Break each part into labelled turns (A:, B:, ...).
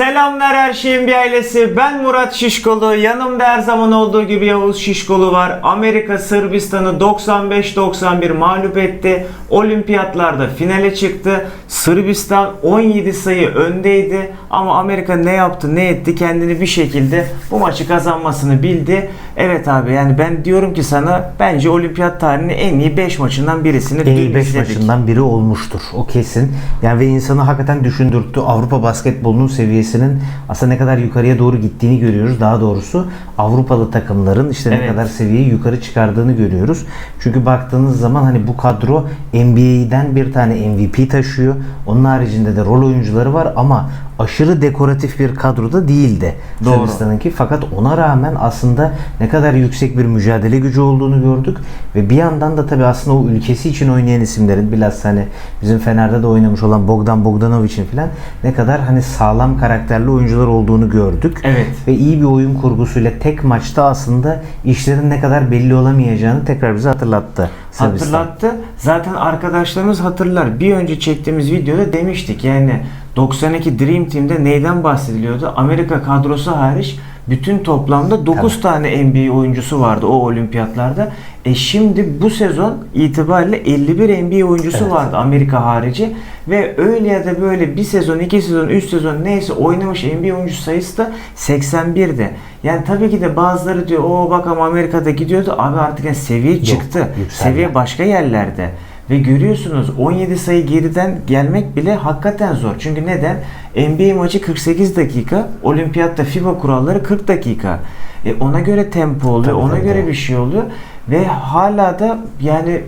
A: Selamlar her şeyin bir ailesi. Ben Murat Şişkolu. Yanımda her zaman olduğu gibi Yavuz Şişkolu var. Amerika Sırbistan'ı 95-91 mağlup etti. Olimpiyatlarda finale çıktı. Sırbistan 17 sayı öndeydi. Ama Amerika ne yaptı ne etti kendini bir şekilde bu maçı kazanmasını bildi. Evet abi yani ben diyorum ki sana bence olimpiyat tarihinin en iyi 5 maçından birisini
B: En iyi 5
A: izledik.
B: maçından biri olmuştur. O kesin. Yani ve insanı hakikaten düşündürttü. Avrupa basketbolunun seviyesinin aslında ne kadar yukarıya doğru gittiğini görüyoruz. Daha doğrusu Avrupalı takımların işte
A: Evet.
B: ne kadar seviyeyi yukarı çıkardığını görüyoruz. Çünkü baktığınız zaman hani bu kadro NBA'den bir tane MVP taşıyor. Onun haricinde de rol oyuncuları var ama aşırı dekoratif bir kadroda değildi. Sırbistan'ınki. Fakat ona rağmen aslında ne kadar yüksek bir mücadele gücü olduğunu gördük ve bir yandan da tabii aslında o ülkesi için oynayan isimlerin bilhassa hani bizim Fener'de de oynamış olan Bogdan Bogdanovic'in falan ne kadar hani sağlam karakterli oyuncular olduğunu gördük.
A: Evet.
B: Ve iyi bir oyun kurgusuyla tek maçta aslında işlerin ne kadar belli olamayacağını tekrar bize hatırlattı. Sırbistan.
A: Hatırlattı. Zaten arkadaşlarımız hatırlar. Bir önce çektiğimiz videoda demiştik. Yani 92 Dream Team'de neyden bahsediliyordu? Amerika kadrosu hariç bütün toplamda 9 tane NBA oyuncusu vardı o olimpiyatlarda. E şimdi bu sezon itibariyle 51 NBA oyuncusu
B: Evet.
A: vardı Amerika harici ve öyle ya da böyle bir sezon, iki sezon, üç sezon neyse oynamış NBA oyuncu sayısı da 81'de. Yani tabii ki de bazıları diyor o bak ama Amerika'da gidiyordu. Abi artık yani seviye çıktı.
B: yükseldi.
A: Seviye başka yerlerde. Ve görüyorsunuz 17 sayı geriden gelmek bile hakikaten zor. Çünkü neden? NBA maçı 48 dakika, olimpiyatta FIBA kuralları 40 dakika. E ona göre tempo oluyor,
B: Tabii,
A: ona
B: tabii,
A: göre bir şey oluyor. Ve hala da yani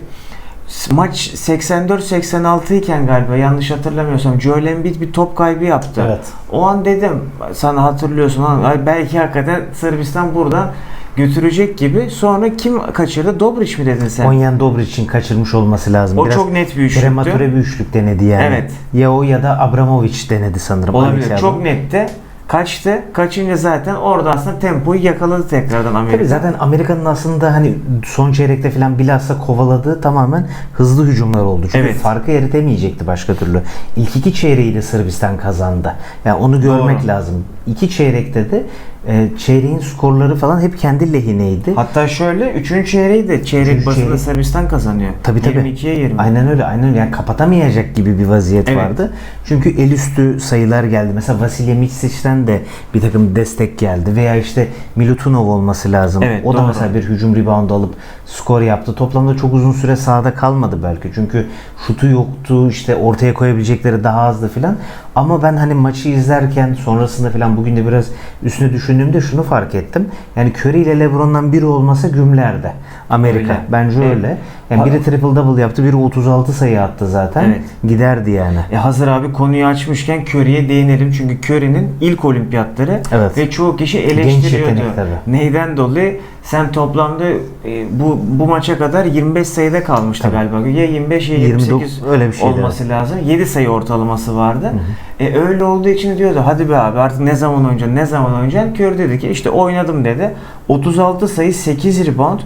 A: maç 84-86 iken galiba yanlış hatırlamıyorsam Joel Embiid bir top kaybı yaptı.
B: Evet.
A: O an dedim sana hatırlıyorsun ay belki hakikaten Sırbistan buradan götürecek gibi. Sonra kim kaçırdı? Dobric mi dedin sen?
B: Onyan Dobric'in kaçırmış olması lazım.
A: O
B: Biraz
A: çok net bir üçlüktü.
B: Prematüre bir üçlük denedi yani.
A: Evet.
B: Ya o ya da Abramovic denedi sanırım.
A: Olabilir. Çok nette. Kaçtı. Kaçınca zaten orada aslında tempoyu yakaladı tekrardan Amerika.
B: Tabii zaten Amerika'nın aslında hani son çeyrekte falan bilhassa kovaladığı tamamen hızlı hücumlar oldu. Çünkü
A: Evet.
B: farkı eritemeyecekti başka türlü. İlk iki çeyreği de Sırbistan kazandı. Yani onu görmek
A: Doğru.
B: lazım. İki çeyrekte de e, çeyreğin skorları falan hep kendi lehineydi.
A: Hatta şöyle 3. çeyreği de çeyrek
B: Üçüncü çeyrek.
A: Sırbistan kazanıyor.
B: Tabii tabii.
A: 22'ye 20.
B: Aynen öyle. Aynen öyle. Yani kapatamayacak gibi bir vaziyet
A: Evet.
B: vardı. Çünkü el üstü sayılar geldi. Mesela Vasilya Mitsic'den de bir takım destek geldi. Veya işte Milutinov olması lazım.
A: Evet,
B: o da
A: doğru.
B: mesela bir hücum rebound alıp skor yaptı. Toplamda çok uzun süre sahada kalmadı belki. Çünkü şutu yoktu. işte ortaya koyabilecekleri daha azdı filan. Ama ben hani maçı izlerken sonrasında filan bugün de biraz üstüne düşündüğümde şunu fark ettim. Yani Curry ile LeBron'dan biri olmasa gümlerde. Amerika.
A: Öyle.
B: Bence
A: Evet.
B: öyle. Yani biri triple double yaptı, biri 36 sayı attı zaten.
A: Evet.
B: Giderdi yani.
A: E hazır abi konuyu açmışken Curry'e değinelim. Çünkü Curry'nin ilk olimpiyatları
B: Evet.
A: ve çoğu kişi eleştiriyordu. Neyden dolayı? Sen toplamda e, bu bu maça kadar 25 sayıda kalmıştı
B: Tabii.
A: galiba. Ya 25 ya
B: 29
A: 28
B: öyle bir şeydi,
A: olması lazım. 7 sayı ortalaması vardı. E öyle olduğu için diyordu hadi be abi artık ne zaman oynayacaksın ne zaman oynayacaksın? Curry dedi ki işte oynadım dedi. 36 sayı 8 rebound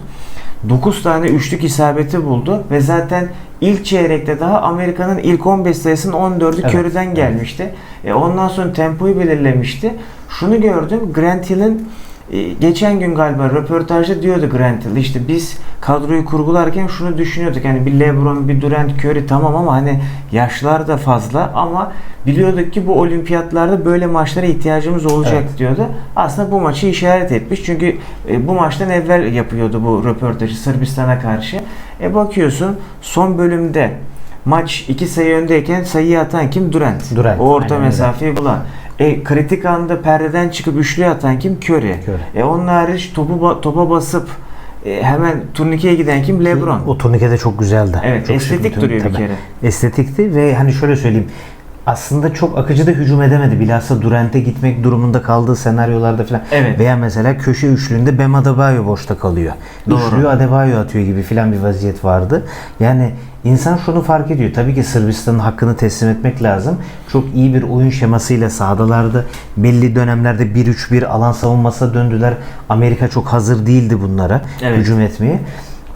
A: 9 tane üçlük isabeti buldu ve zaten ilk çeyrekte daha Amerika'nın ilk 15 sayısının 14'ü
B: Evet,
A: Curry'den gelmişti. E ondan sonra tempoyu belirlemişti. Şunu gördüm. Grant Hill'in geçen gün galiba röportajda diyordu Grant Hill işte biz kadroyu kurgularken şunu düşünüyorduk hani bir LeBron bir Durant Curry tamam ama hani yaşlar da fazla ama biliyorduk ki bu olimpiyatlarda böyle maçlara ihtiyacımız olacak
B: Evet.
A: diyordu. Aslında bu maçı işaret etmiş çünkü e, bu maçtan evvel yapıyordu bu röportajı Sırbistan'a karşı. E bakıyorsun son bölümde maç 2 sayı öndeyken sayıyı atan kim? Durant.
B: Durant,
A: O orta
B: aynen
A: mesafeyi bulan. E, kritik anda perdeden çıkıp üçlüye atan kim? Curry.
B: Curry.
A: E onun hariç topu topa basıp e, hemen turnikeye giden kim? LeBron.
B: O turnike de çok güzeldi.
A: Evet,
B: Çok
A: estetik
B: şık bir
A: duruyor bir
B: tabii.
A: kere.
B: Estetikti ve hani şöyle söyleyeyim. Aslında çok akıcı da hücum edemedi. Bilhassa Durant'e gitmek durumunda kaldığı senaryolarda falan.
A: Evet.
B: Veya mesela köşe üçlüğünde Bam Adebayo boşta kalıyor.
A: Doğru.
B: Üçlüyü Adebayo atıyor gibi filan bir vaziyet vardı. Yani insan şunu fark ediyor. Tabii ki Sırbistan'ın hakkını teslim etmek lazım. Çok iyi bir oyun şemasıyla sahadalardı. Belli dönemlerde 1-3-1 alan savunmasına döndüler. Amerika çok hazır değildi bunlara
A: Evet.
B: hücum etmeye.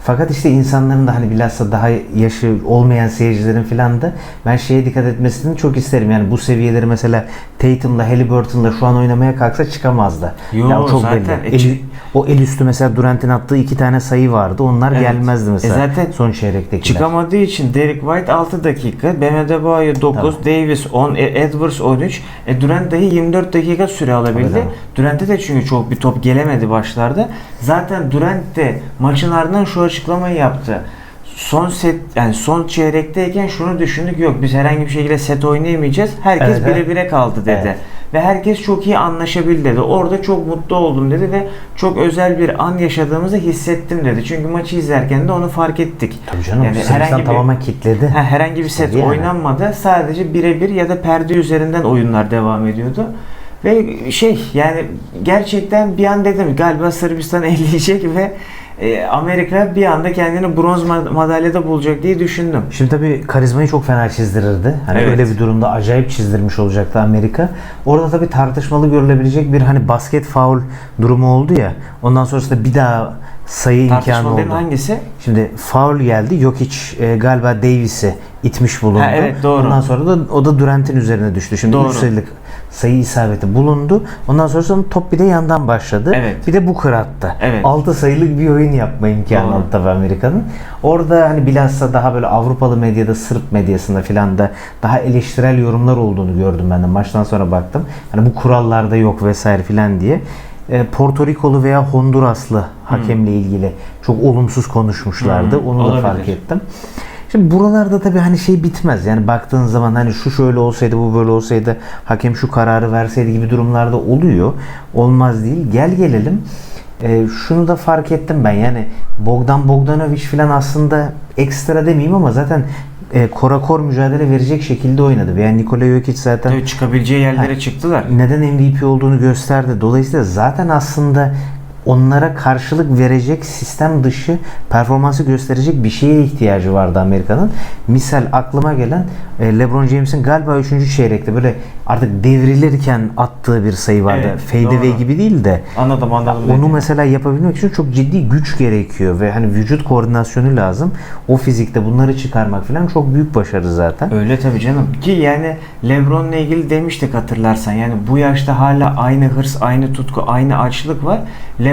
B: Fakat işte insanların da hani bilhassa daha yaşı olmayan seyircilerin falan da ben şeye dikkat etmesini çok isterim. Yani bu seviyeleri mesela Tatum'la Halliburton'la şu an oynamaya kalksa çıkamaz da.
A: Yo,
B: ya çok
A: zaten
B: belli.
A: e,
B: Eli- o el üstü mesela Durant'in attığı iki tane sayı vardı. Onlar
A: Evet.
B: gelmezdi mesela.
A: E zaten
B: son çeyrektekiler.
A: Çıkamadığı için Derek White 6 dakika, Bam Adebayo 9, Davis 10, e, Edwards 13. E Durant dahi 24 dakika süre alabildi.
B: Tabii,
A: Durant'e de çünkü çok bir top gelemedi başlarda. Zaten Durant de maçın ardından şu açıklamayı yaptı. Son set yani son çeyrekteyken şunu düşündük yok biz herhangi bir şekilde set oynayamayacağız. Herkes
B: Evet, evet.
A: bire bire kaldı dedi.
B: Evet.
A: Ve herkes çok iyi anlaşabildi dedi. Orada çok mutlu oldum dedi ve çok özel bir an yaşadığımızı hissettim dedi. Çünkü maçı izlerken de onu fark ettik.
B: Tabii canım.
A: Yani
B: Sırbistan
A: herhangi bir-
B: tamamen kitledi.
A: Ha, herhangi bir set
B: yani.
A: oynanmadı. Sadece birebir ya da perde üzerinden oyunlar devam ediyordu. Ve şey yani gerçekten bir an dedim galiba Sırbistan eleyecek ve e, Amerika bir anda kendini bronz ma- madalyada bulacak diye düşündüm.
B: Şimdi tabii karizmayı çok fena çizdirirdi. Hani
A: Evet.
B: öyle bir durumda acayip çizdirmiş olacaktı Amerika. Orada tabii tartışmalı görülebilecek bir hani basket faul durumu oldu ya. Ondan sonrasında bir daha sayı imkanı
A: Tartışmalı
B: oldu.
A: hangisi?
B: Şimdi faul geldi. Jokic e, galiba Davis'i itmiş bulundu.
A: Ha, evet, doğru.
B: Ondan sonra da o da Durant'in üzerine düştü. Şimdi
A: Doğru.
B: 3 sayılık sayı isabeti bulundu. Ondan sonra top bir de yandan başladı.
A: Evet.
B: Bir de bu attı.
A: Evet.
B: 6 sayılık bir oyun yapma imkanı
A: Doğru.
B: oldu tabii Amerika'nın. Orada hani bilhassa daha böyle Avrupalı medyada, Sırp medyasında filan da daha eleştirel yorumlar olduğunu gördüm ben de. Maçtan sonra baktım. Hani bu kurallarda yok vesaire filan diye. E, Porto Rikolu veya Honduraslı hakemle ilgili çok olumsuz konuşmuşlardı.
A: Hmm,
B: Onu da
A: olabilir.
B: fark ettim. Şimdi buralarda tabii hani şey bitmez. Yani baktığın zaman hani şu şöyle olsaydı bu böyle olsaydı hakem şu kararı verseydi gibi durumlarda oluyor. Olmaz değil. Gel gelelim. Ee, şunu da fark ettim ben yani Bogdan Bogdanovic falan aslında ekstra demeyeyim ama zaten e, korakor mücadele verecek şekilde oynadı. Yani Nikola Jokic zaten
A: Tabii çıkabileceği yerlere çıktılar.
B: neden MVP olduğunu gösterdi. Dolayısıyla zaten aslında onlara karşılık verecek sistem dışı performansı gösterecek bir şeye ihtiyacı vardı Amerika'nın. Misal aklıma gelen e, LeBron James'in galiba 3. çeyrekte böyle artık devrilirken attığı bir sayı vardı.
A: Evet,
B: Fade away
A: doğru.
B: gibi değil de
A: Anladım anladım.
B: onu
A: dediğini.
B: mesela yapabilmek için çok ciddi güç gerekiyor ve hani vücut koordinasyonu lazım. O fizikte bunları çıkarmak falan çok büyük başarı zaten.
A: Öyle tabii canım. Ki yani Lebron'la ilgili demiştik hatırlarsan. Yani bu yaşta hala aynı hırs, aynı tutku, aynı açlık var.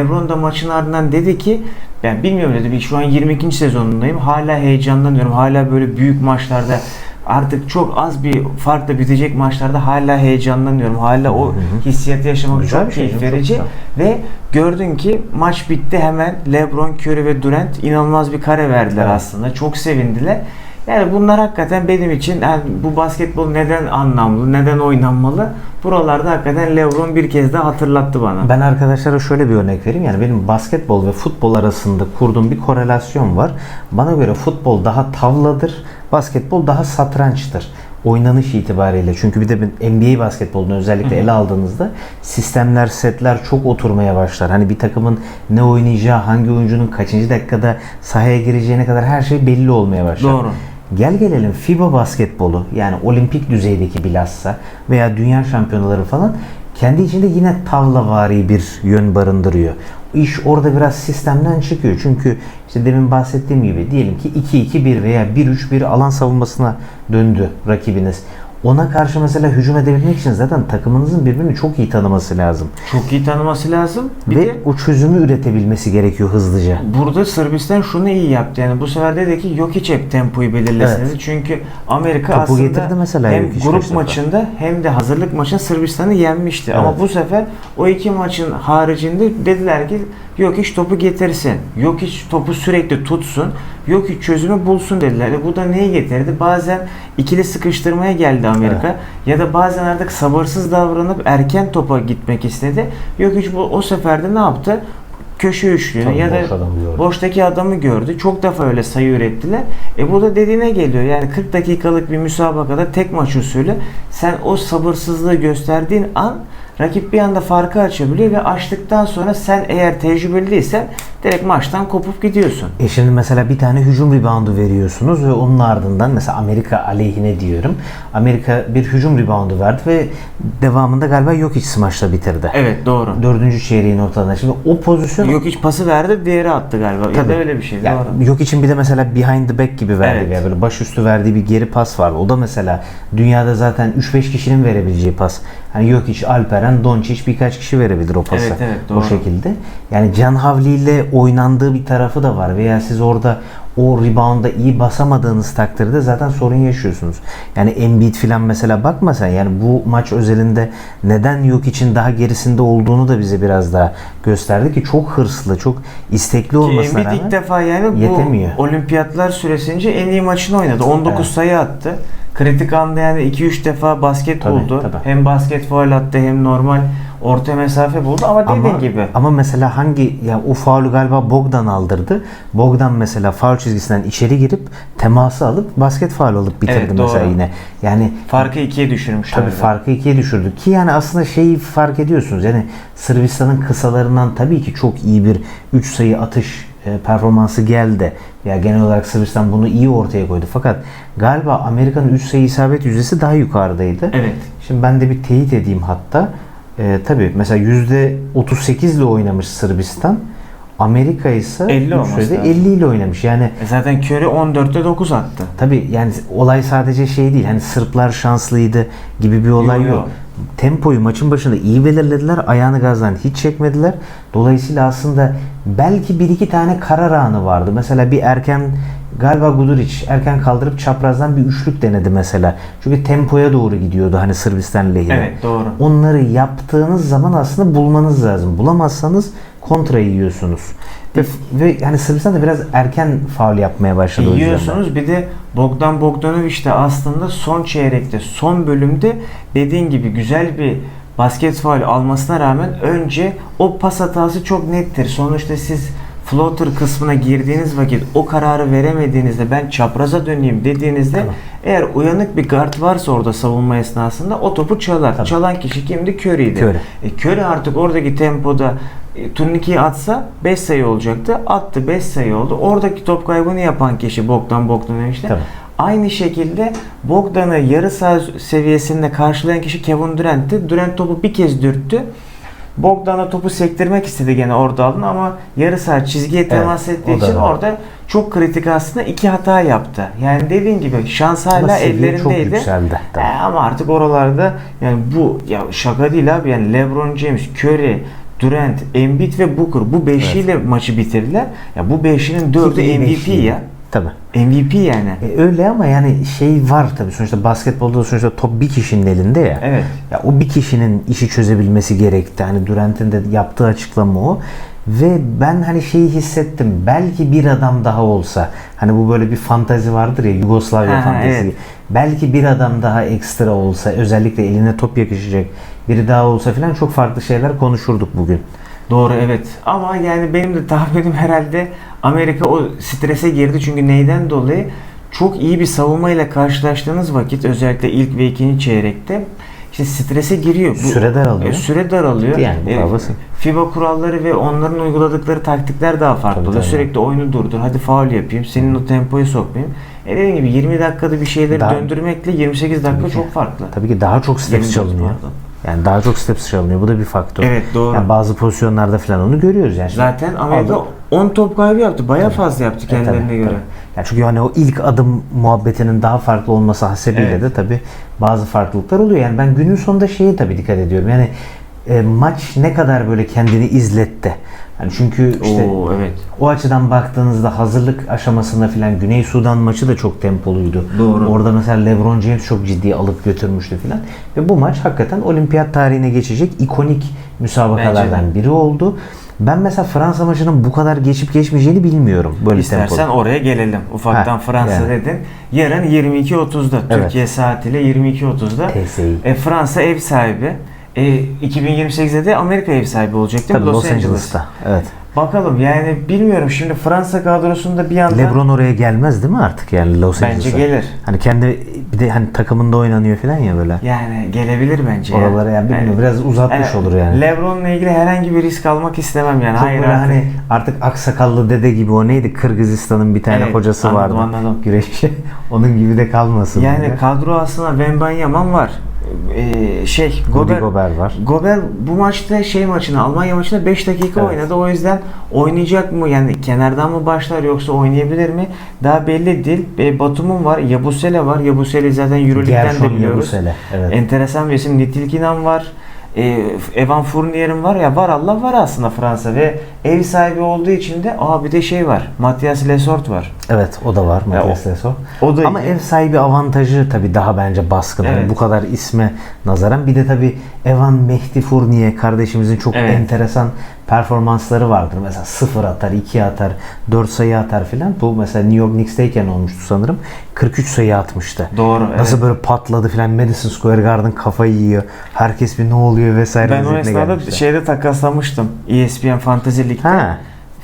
A: Lebron da maçın ardından dedi ki ben bilmiyorum dedi. bir- Şu an 22. sezonundayım. Hala heyecanlanıyorum. Hala böyle büyük maçlarda artık çok az bir farkla bitecek maçlarda hala heyecanlanıyorum. Hala o hissiyatı yaşamak
B: Güzel
A: çok
B: şey,
A: keyif
B: çok
A: verici. Ve gördün ki maç bitti hemen LeBron, Curry ve Durant inanılmaz bir kare verdiler
B: Evet.
A: aslında. Çok sevindiler. Yani bunlar hakikaten benim için yani bu basketbol neden anlamlı, neden oynanmalı? Buralarda hakikaten LeBron bir kez daha hatırlattı bana.
B: Ben arkadaşlara şöyle bir örnek vereyim. Yani benim basketbol ve futbol arasında kurduğum bir korelasyon var. Bana göre futbol daha tavladır, basketbol daha satrançtır. Oynanış itibariyle. Çünkü bir de NBA basketbolunu özellikle ele aldığınızda sistemler, setler çok oturmaya başlar. Hani bir takımın ne oynayacağı, hangi oyuncunun kaçıncı dakikada sahaya gireceğine kadar her şey belli olmaya başlar.
A: Doğru.
B: Gel gelelim FIBA basketbolu yani olimpik düzeydeki bilhassa veya dünya şampiyonaları falan kendi içinde yine tavlavari bir yön barındırıyor. İş orada biraz sistemden çıkıyor. Çünkü işte demin bahsettiğim gibi diyelim ki 2-2-1 veya 1-3-1 alan savunmasına döndü rakibiniz. Ona karşı mesela hücum edebilmek için zaten takımınızın birbirini çok iyi tanıması lazım.
A: Çok iyi tanıması lazım. Bir
B: Ve
A: de
B: o çözümü üretebilmesi gerekiyor hızlıca.
A: burada Sırbistan şunu iyi yaptı. Yani bu sefer dedi ki Jokic hep tempoyu belirlesin
B: Evet.
A: Çünkü Amerika
B: Topu
A: aslında
B: getirdi mesela
A: hem grup
B: beş defa.
A: maçında hem de hazırlık maçında Sırbistan'ı yenmişti. Ama
B: Evet.
A: bu sefer o iki maçın haricinde dediler ki Jokic topu getirsin. Jokic topu sürekli tutsun. Jokic çözümü bulsun dediler. E bu da neyi getirdi? Bazen ikili sıkıştırmaya geldi Amerika. Ya da bazen artık sabırsız davranıp erken topa gitmek istedi. Jokic bu o sefer de ne yaptı? Köşe üçlüğünü
B: Tabii
A: ya da
B: boş adamı
A: boştaki adamı gördü. Çok defa öyle sayı ürettiler. E bu da dediğine geliyor. Yani 40 dakikalık bir müsabakada tek maç usulü sen o sabırsızlığı gösterdiğin an rakip bir anda farkı açabiliyor ve açtıktan sonra sen eğer tecrübeli değilsen direkt maçtan kopup gidiyorsun.
B: E şimdi mesela bir tane hücum reboundu veriyorsunuz ve onun ardından mesela Amerika aleyhine diyorum. Amerika bir hücum reboundu verdi ve devamında galiba yok hiç smaçla bitirdi.
A: Evet doğru.
B: Dördüncü çeyreğin ortalarında. Şimdi o pozisyon
A: Yok hiç pası verdi diğeri attı galiba. Ya da öyle bir şey.
B: Ya,
A: doğru.
B: yok için bir de mesela behind the back gibi verdi
A: Evet.
B: ya böyle başüstü verdiği bir geri pas var. O da mesela dünyada zaten 3-5 kişinin verebileceği pas. Hani yok hiç Alperen, Doncic birkaç kişi verebilir o pası.
A: Evet, evet,
B: o
A: doğru.
B: şekilde. Yani Can Havli ile oynandığı bir tarafı da var veya siz orada o rebound'a iyi basamadığınız takdirde zaten sorun yaşıyorsunuz. Yani Embiid falan mesela bakma sen yani bu maç özelinde neden yok için daha gerisinde olduğunu da bize biraz daha gösterdi ki çok hırslı, çok istekli olmasına
A: Embiid ilk
B: rağmen
A: defa yani bu
B: yetemiyor.
A: olimpiyatlar süresince en iyi maçını oynadı. 19
B: Evet.
A: sayı attı. Kritik anda yani 2-3 defa basket
B: Tabii,
A: buldu.
B: tabii.
A: Hem basket faul attı hem normal orta mesafe buldu ama dediğin
B: ama,
A: gibi.
B: ama mesela hangi ya o faulü galiba Bogdan aldırdı. Bogdan mesela faul çizgisinden içeri girip teması alıp basket faul alıp bitirdi
A: Evet,
B: mesela
A: doğru.
B: yine. Yani
A: Farkı ikiye düşürmüş.
B: Tabii farkı ikiye düşürdü. Ki yani aslında şeyi fark ediyorsunuz. Yani Sırbistan'ın kısalarından tabii ki çok iyi bir 3 sayı atış e, performansı geldi. Ya genel olarak Sırbistan bunu iyi ortaya koydu. Fakat galiba Amerika'nın 3 sayı isabet yüzdesi daha yukarıdaydı.
A: Evet.
B: Şimdi ben de bir teyit edeyim hatta. E, tabii mesela %38 ile oynamış Sırbistan. Amerika ise
A: 50
B: üç
A: olması
B: sayıda
A: lazım.
B: 50 ile oynamış. Yani
A: E zaten Curry 14'te 9 attı.
B: Tabii yani olay sadece şey değil. Hani Sırplar şanslıydı gibi bir olay
A: Yok,
B: yok.
A: yok.
B: Tempoyu maçın başında iyi belirlediler. Ayağını gazdan hiç çekmediler. Dolayısıyla aslında belki bir iki tane karar anı vardı. Mesela bir erken galiba Guduric erken kaldırıp çaprazdan bir üçlük denedi mesela. Çünkü tempoya doğru gidiyordu hani Sırbistan lehine.
A: Evet doğru.
B: Onları yaptığınız zaman aslında bulmanız lazım. Bulamazsanız kontra yiyorsunuz. Ve, ve yani Sırbistan da biraz erken faul yapmaya başladı o.
A: Yiyorsunuz bir de Bogdan Bogdanovic de aslında son çeyrekte, son bölümde dediğin gibi güzel bir basket faul almasına rağmen önce o pas hatası çok nettir. Sonuçta siz floater kısmına girdiğiniz vakit o kararı veremediğinizde ben çapraza döneyim dediğinizde
B: Tamam.
A: eğer uyanık bir guard varsa orada savunma esnasında o topu çalar.
B: Tabii.
A: Çalan kişi kimdi? Curry'di.
B: Curry.
A: E, Curry artık oradaki tempoda e, turnikeyi atsa 5 sayı olacaktı. Attı 5 sayı oldu. Oradaki top kaybını yapan kişi Bogdan Bogdanovic de.
B: Tabii.
A: Aynı şekilde Bogdan'ı yarı saha seviyesinde karşılayan kişi Kevin Durant'ti. Durant topu bir kez dürttü. Bogdan'a topu sektirmek istedi gene orada alın ama yarı saha çizgiye temas
B: Evet,
A: ettiği için
B: var.
A: orada çok kritik aslında iki hata yaptı. Yani dediğin gibi şans hala
B: Ama
A: ellerindeydi.
B: yükseldi.
A: E, ama artık oralarda yani bu ya şaka değil abi yani LeBron James, Curry, Durant, Embiid ve Booker bu beşiyle maçı bitirdiler. Ya bu beşinin dördü MVP
B: beşli.
A: ya.
B: Tabii.
A: MVP yani.
B: E, öyle ama yani şey var tabii sonuçta basketbolda da sonuçta top bir kişinin elinde ya.
A: Evet.
B: Ya o bir kişinin işi çözebilmesi gerekti. Hani Durant'in de yaptığı açıklama o. Ve ben hani şeyi hissettim. Belki bir adam daha olsa. Hani bu böyle bir fantazi vardır ya Yugoslavya
A: Ha,
B: fantezi.
A: evet.
B: Belki bir adam daha ekstra olsa özellikle eline top yakışacak biri daha olsa falan çok farklı şeyler konuşurduk bugün.
A: Doğru evet. Ama yani benim de tahminim herhalde Amerika o strese girdi. Çünkü neyden dolayı? Çok iyi bir savunmayla karşılaştığınız vakit özellikle ilk ve ikinci çeyrekte işte strese giriyor. Bu-
B: Süre daralıyor.
A: E, süre daralıyor.
B: Yani bu
A: E,
B: havası.
A: FIBA kuralları ve onların uyguladıkları taktikler daha farklı
B: Tabii, tabii.
A: Sürekli oyunu durdur. Hadi faul yapayım. Senin o tempoyu sokmayayım. E dediğim gibi 20 dakikada bir şeyleri
B: Daha-
A: döndürmekle 28 dakika
B: ki.
A: çok farklı.
B: Tabii ki daha çok
A: 24
B: çalınıyor.
A: pardon.
B: Yani daha çok steps çalınıyor. Bu da bir faktör.
A: Evet, doğru.
B: Yani bazı pozisyonlarda falan onu görüyoruz yani. Şimdi
A: Zaten Amerika
B: aldı-
A: 10 top kaybı yaptı. Bayağı fazla yaptı
B: E,
A: kendilerine
B: tabii,
A: göre.
B: tabii. Yani çünkü hani o ilk adım muhabbetinin daha farklı olması hasebiyle
A: Evet.
B: de tabii bazı farklılıklar oluyor. Yani ben günün sonunda şeye tabii dikkat ediyorum. Yani e, maç ne kadar böyle kendini izletti. Yani çünkü işte
A: Oo evet.
B: o açıdan baktığınızda hazırlık aşamasında filan Güney Sudan maçı da çok tempoluydu.
A: Doğru.
B: Orada mesela LeBron James çok ciddi alıp götürmüştü filan. Ve bu maç hakikaten olimpiyat tarihine geçecek ikonik müsabakalardan
A: Bence
B: biri oldu. Ben mesela Fransa maçının bu kadar geçip geçmeyeceğini bilmiyorum böyle
A: İstersen
B: tempoda.
A: oraya gelelim. Ufaktan
B: Ha,
A: Fransa
B: yani.
A: dedin. Yarın 22.30'da
B: Evet.
A: Türkiye saatiyle 22.30'da
B: TSI.
A: e, Fransa ev sahibi. E, 2028'de de Amerika ev sahibi olacak değil mi?
B: Tabii
A: Los,
B: Los
A: Angeles.
B: Angeles'ta. Evet.
A: Bakalım yani bilmiyorum şimdi Fransa kadrosunda bir anda
B: LeBron oraya gelmez değil mi artık yani Los
A: Bence
B: Angeles'a?
A: gelir.
B: Hani kendi bir de hani takımında oynanıyor falan ya böyle.
A: yani gelebilir bence.
B: Oralara yani bilmiyorum biraz uzatmış
A: Yani
B: olur yani.
A: LeBron'la ilgili herhangi bir risk almak istemem yani.
B: Çok
A: Hayır
B: böyle
A: artık.
B: hani artık aksakallı dede gibi o neydi Kırgızistan'ın bir tane
A: Evet,
B: hocası
A: anladım,
B: vardı.
A: anladım.
B: Güreşçi. Onun gibi de kalmasın.
A: Yani
B: böyle.
A: kadro aslında Wembanyama var. Ee, şey Gober,
B: Gobert var.
A: Gober bu maçta şey maçını Almanya maçında 5 dakika
B: Evet.
A: oynadı. O yüzden oynayacak mı yani kenardan mı başlar yoksa oynayabilir mi? Daha belli değil. E, Batum'un var, Yabusele var. Yabusele zaten Euroleague'den de biliyoruz.
B: Yabusele. Evet.
A: Enteresan bir isim. Nitilkinan var. E, Evan Fournier'in var ya var Allah var aslında Fransa ve ev sahibi olduğu için de aa bir de şey var. Matthias Lesort var.
B: Evet o da var Matias
A: o-
B: Lesor.
A: o da
B: Ama
A: iyi.
B: ev sahibi avantajı tabii daha bence baskın.
A: Evet.
B: bu kadar isme nazaran. Bir de tabii Evan Mehdi Fournier kardeşimizin çok
A: Evet.
B: enteresan performansları vardır. Mesela 0 atar, 2 atar, 4 sayı atar filan. Bu mesela New York Knicks'teyken olmuştu sanırım. 43 sayı atmıştı.
A: Doğru.
B: Nasıl
A: evet.
B: böyle patladı filan Madison Square Garden kafayı yiyor. Herkes bir ne oluyor vesaire.
A: Ben o esnada şeyde takaslamıştım. ESPN Fantasy Lig'de.
B: Ha.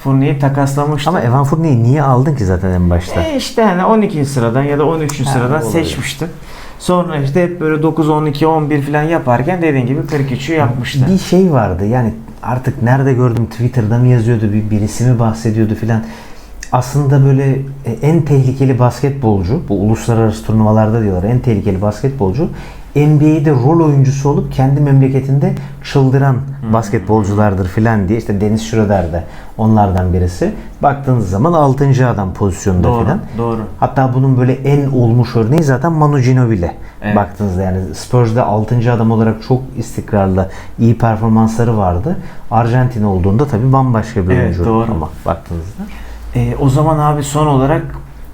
A: Fournier'i takaslamıştım.
B: Ama Evan Fournier'i niye aldın ki zaten en başta?
A: E işte hani 12. sıradan ya da 13. sıradan
B: olabilir.
A: seçmiştim. Sonra işte hep böyle 9, 12, 11 falan yaparken dediğin gibi 43'ü yapmıştı.
B: Bir şey vardı yani artık nerede gördüm Twitter'da mı yazıyordu bir birisi mi bahsediyordu filan. Aslında böyle e, en tehlikeli basketbolcu bu uluslararası turnuvalarda diyorlar en tehlikeli basketbolcu NBA'de rol oyuncusu olup kendi memleketinde çıldıran
A: Hmm.
B: basketbolculardır filan diye işte Deniz Schroeder de onlardan birisi. Baktığınız zaman 6. adam pozisyonda
A: Doğru,
B: filan.
A: doğru.
B: Hatta bunun böyle en olmuş örneği zaten Manu Ginobili.
A: Evet.
B: Baktığınızda yani Spurs'da 6. adam olarak çok istikrarlı, iyi performansları vardı. Arjantin olduğunda tabii bambaşka bir
A: Evet,
B: oyuncu
A: doğru.
B: ama baktığınızda.
A: E, o zaman abi son olarak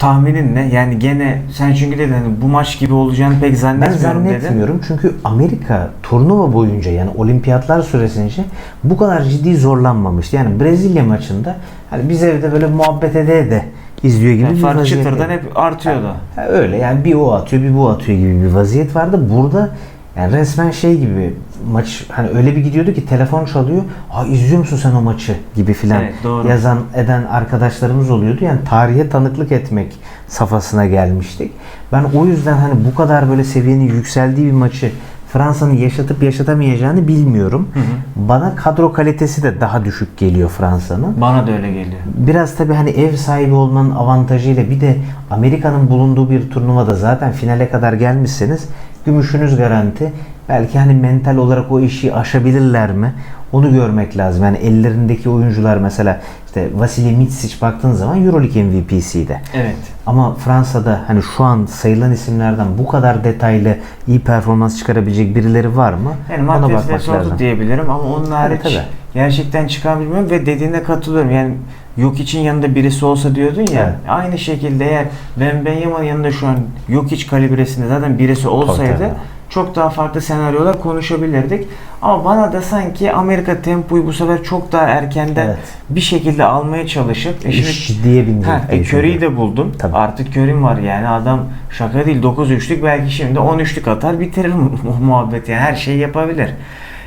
A: tahminin ne? Yani gene sen çünkü dedin hani bu maç gibi olacağını pek
B: Ben
A: zannetmiyorum dedin.
B: zannetmiyorum çünkü Amerika turnuva boyunca yani olimpiyatlar süresince bu kadar ciddi zorlanmamıştı. Yani Brezilya maçında hani biz evde böyle muhabbet ede de izliyor gibi
A: Yani
B: bir
A: fark
B: vaziyet.
A: çıtırdan hep artıyordu.
B: Ha, öyle yani bir o atıyor bir bu atıyor gibi bir vaziyet vardı. Burada yani resmen şey gibi maç hani öyle bir gidiyordu ki telefon çalıyor. Ha izliyor musun sen o maçı gibi filan
A: Evet, doğru.
B: yazan eden arkadaşlarımız oluyordu. Yani tarihe tanıklık etmek safhasına gelmiştik. Ben o yüzden hani bu kadar böyle seviyenin yükseldiği bir maçı Fransa'nın yaşatıp yaşatamayacağını bilmiyorum. Bana kadro kalitesi de daha düşük geliyor Fransa'nın.
A: Bana da öyle geliyor.
B: Biraz tabii hani ev sahibi olmanın avantajıyla bir de Amerika'nın bulunduğu bir turnuvada zaten finale kadar gelmişseniz gümüşünüz garanti. Belki hani mental olarak o işi aşabilirler mi? Onu görmek lazım. Yani ellerindeki oyuncular mesela işte Vasily Mitsic baktığın zaman EuroLeague MVP'siydi.
A: Evet.
B: Ama Fransa'da hani şu an sayılan isimlerden bu kadar detaylı iyi performans çıkarabilecek birileri var mı?
A: Yani
B: Ona bakmak lazım.
A: diyebilirim ama onun hariç
B: tabii.
A: gerçekten çıkan bilmiyorum ve dediğine katılıyorum. Yani yok için yanında birisi olsa diyordun ya.
B: Evet.
A: Aynı şekilde eğer Wembanyama'nın yanında şu an yok iç kalibresinde zaten birisi olsaydı
B: tabii.
A: çok daha farklı senaryolar konuşabilirdik. Ama bana da sanki Amerika tempoyu bu sefer çok daha erkenden
B: Evet.
A: bir şekilde almaya çalışıp e şimdi-
B: ciddiye diye
A: e, Curry'i de buldun.
B: Tabii.
A: Artık Curry'm var yani adam şaka değil 9 üçlük belki şimdi 10 üçlük atar bitirir mu- muhabbet yani her şeyi yapabilir.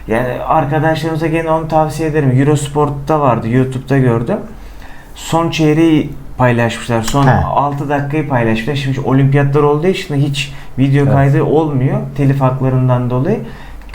A: Yani arkadaşlarımıza gene onu tavsiye ederim. Eurosport'ta vardı YouTube'da gördüm. Son çeyreği paylaşmışlar. Son
B: He.
A: 6 dakikayı paylaşmışlar. Şimdi olimpiyatlar olduğu için hiç video
B: Evet.
A: kaydı olmuyor telif haklarından dolayı.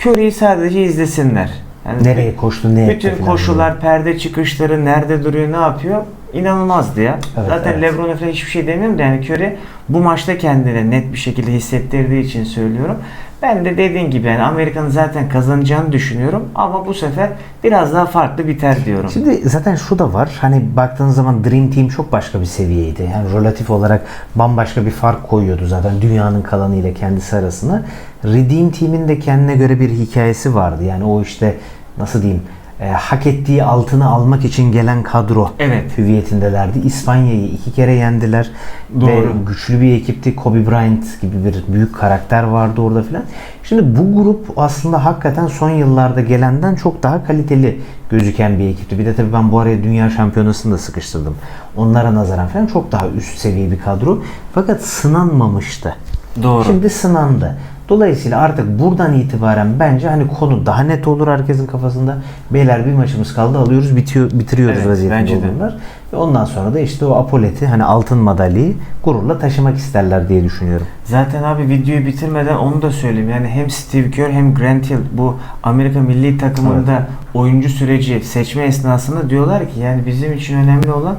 A: Curry'i sadece izlesinler. Yani
B: Nereye koştu, ne
A: bütün koşular, perde çıkışları, nerede duruyor, ne yapıyor? İnanılmazdı ya.
B: Evet,
A: Zaten
B: evet.
A: LeBron'a falan hiçbir şey demiyorum da yani Curry bu maçta kendine net bir şekilde hissettirdiği için söylüyorum. Ben de dediğin gibi yani Amerika'nın zaten kazanacağını düşünüyorum ama bu sefer biraz daha farklı biter diyorum.
B: Şimdi zaten şu da var. Hani baktığınız zaman Dream Team çok başka bir seviyeydi. Yani relatif olarak bambaşka bir fark koyuyordu zaten dünyanın kalanı ile kendisi arasında. Redeem Team'in de kendine göre bir hikayesi vardı. Yani o işte nasıl diyeyim e, hak ettiği altını almak için gelen kadro
A: Evet.
B: hüviyetindelerdi. İspanya'yı iki kere yendiler ve
A: Doğru.
B: güçlü bir ekipti. Kobe Bryant gibi bir büyük karakter vardı orada filan. Şimdi bu grup aslında hakikaten son yıllarda gelenden çok daha kaliteli gözüken bir ekipti. Bir de tabii ben bu araya dünya şampiyonasını da sıkıştırdım. Onlara nazaran falan çok daha üst seviye bir kadro. Fakat sınanmamıştı.
A: Doğru.
B: Şimdi sınandı. Dolayısıyla artık buradan itibaren bence hani konu daha net olur herkesin kafasında. Beyler bir maçımız kaldı alıyoruz bitiyor bitiriyoruz
A: Evet,
B: vaziyetinde olurlar. Ve ondan sonra da işte o apoleti hani altın madalyayı gururla taşımak isterler diye düşünüyorum.
A: Zaten abi videoyu bitirmeden onu da söyleyeyim. Yani hem Steve Kerr hem Grant Hill bu Amerika milli takımında oyuncu süreci seçme esnasında diyorlar ki yani bizim için önemli olan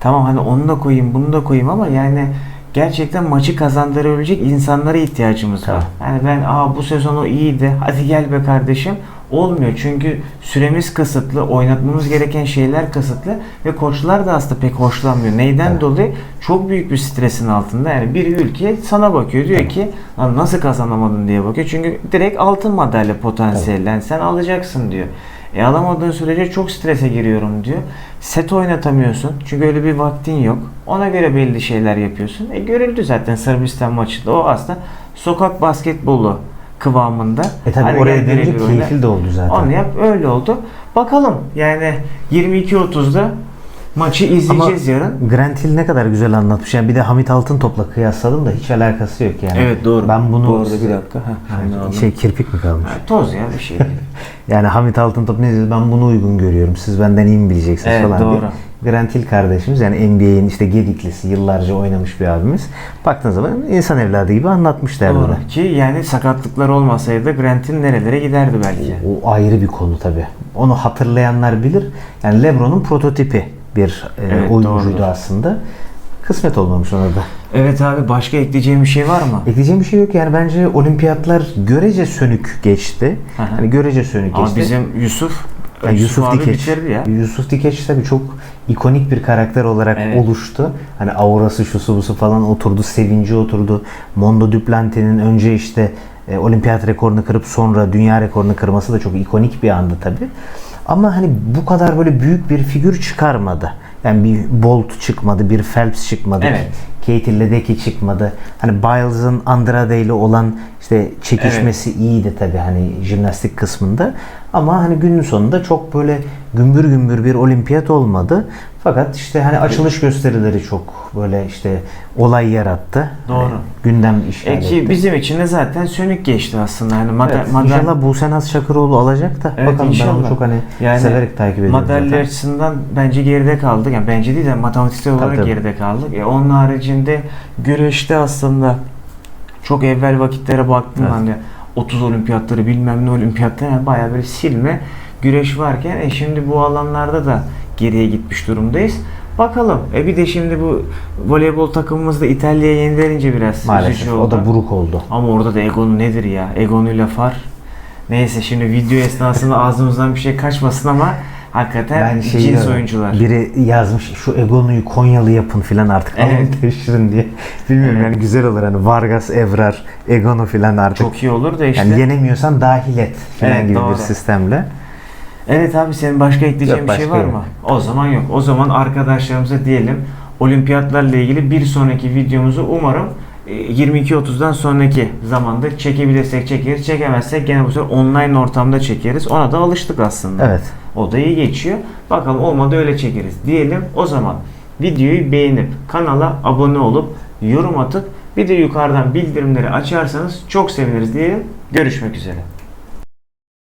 A: tamam hani onu da koyayım bunu da koyayım ama yani gerçekten maçı kazandırabilecek insanlara ihtiyacımız var. Yani ben aa bu sezon o iyiydi hadi gel be kardeşim olmuyor çünkü süremiz kısıtlı oynatmamız gereken şeyler kısıtlı ve koçlar da aslında pek hoşlanmıyor. Neyden
B: Evet.
A: dolayı? Çok büyük bir stresin altında yani bir ülke sana bakıyor diyor ki Lan nasıl kazanamadın diye bakıyor çünkü direkt altın madalya potansiyeli yani sen alacaksın diyor. E alamadığın sürece çok strese giriyorum diyor. Set oynatamıyorsun çünkü öyle bir vaktin yok. Ona göre belli şeyler yapıyorsun. E görüldü zaten Sırbistan maçında o aslında sokak basketbolu kıvamında.
B: E tabi
A: Hadi
B: oraya
A: gel
B: gelince keyifli de oldu zaten.
A: Onu yap öyle oldu. Bakalım yani 22.30'da maçı izleyeceğiz yarın.
B: Grant Hill ne kadar güzel anlatmış. Yani bir de Hamit Altıntop'la kıyasladım da hiç alakası yok yani.
A: Evet doğru.
B: Ben bunu
A: Bu arada bir dakika. Heh, aldım.
B: şey kirpik mi kalmış?
A: Ha, toz ya bir şey değil.
B: Yani Hamit Altıntop ne dedi? Ben bunu uygun görüyorum. Siz benden iyi mi bileceksiniz
A: Evet,
B: falan
A: doğru.
B: diye. Grant Hill kardeşimiz yani NBA'in işte gediklisi yıllarca oynamış bir abimiz. Baktığın zaman insan evladı gibi anlatmış derdi.
A: Ki yani sakatlıklar olmasaydı Grant'in nerelere giderdi belki.
B: O ayrı bir konu tabi. Onu hatırlayanlar bilir. Yani LeBron'un prototipi bir e,
A: Evet,
B: oyuncuydu
A: doğrudur.
B: aslında. Kısmet olmamış ona da.
A: Evet abi başka ekleyeceğim bir şey var mı?
B: Ekleyeceğim bir şey yok yani bence olimpiyatlar görece sönük geçti. Hani görece sönük
A: Ama
B: geçti.
A: bizim Yusuf
B: Yani Yusuf,
A: abi
B: Dikeç.
A: ya.
B: Yusuf Dikeç tabii çok ikonik bir karakter olarak
A: Evet.
B: oluştu. Hani aurası şusu busu falan oturdu, sevinci oturdu. Mondo Duplantis'in önce işte e, olimpiyat rekorunu kırıp sonra dünya rekorunu kırması da çok ikonik bir andı tabii. Ama hani bu kadar böyle büyük bir figür çıkarmadı. Yani bir Bolt çıkmadı, bir Phelps çıkmadı.
A: Evet.
B: Katie Ledecky çıkmadı. Hani Biles'ın Andrade ile olan işte çekişmesi iyiydi tabii hani jimnastik kısmında. Ama hani günün sonunda çok böyle gümbür gümbür bir olimpiyat olmadı. Fakat işte hani açılış gösterileri çok böyle işte olay yarattı.
A: Doğru.
B: Hani gündem işgal
A: E ki
B: etti.
A: bizim için de zaten sönük geçti aslında. Yani mada-
B: Evet,
A: madal-
B: İnşallah Buse Naz Çakıroğlu alacak da
A: Evet,
B: bakalım ben
A: inşallah.
B: onu çok hani
A: Yani
B: severek takip ediyorum
A: madalya açısından bence geride kaldık. Yani bence değil de matematiksel olarak
B: tabii.
A: geride kaldık. E onun haricinde güreşte aslında çok evvel vakitlere baktım
B: Evet.
A: hani 30 olimpiyatları bilmem ne olimpiyatları yani bayağı böyle silme güreş varken e şimdi bu alanlarda da geriye gitmiş durumdayız. Bakalım. E bir de şimdi bu voleybol takımımız da İtalya'ya yenilerince biraz
B: Maalesef o
A: oldu.
B: da buruk oldu.
A: Ama orada da Egon'u nedir ya? Egon'uyla far. Neyse şimdi video esnasında ağzımızdan bir şey kaçmasın ama hakikaten
B: Ben şey
A: cins
B: diyorum,
A: oyuncular.
B: Biri yazmış şu Egonu'yu Konyalı yapın filan artık
A: Evet.
B: devşirin diye. Bilmiyorum
A: Evet.
B: yani güzel olur hani Vargas, Evrar, Egonu filan artık.
A: Çok iyi olur da işte.
B: Yani yenemiyorsan dahil et filan
A: Evet,
B: gibi
A: doğru.
B: bir sistemle.
A: Evet abi senin başka ekleyeceğin
B: Yok,
A: bir şey var
B: yok.
A: mı? O zaman yok. O zaman arkadaşlarımıza diyelim olimpiyatlarla ilgili bir sonraki videomuzu umarım e, 22.30'dan sonraki zamanda çekebilirsek çekeriz. Çekemezsek gene bu sefer online ortamda çekeriz. Ona da alıştık aslında.
B: Evet.
A: O da iyi geçiyor. Bakalım olmadı öyle çekeriz diyelim. O zaman videoyu beğenip kanala abone olup yorum atıp bir de yukarıdan bildirimleri açarsanız çok seviniriz diyelim. Görüşmek üzere.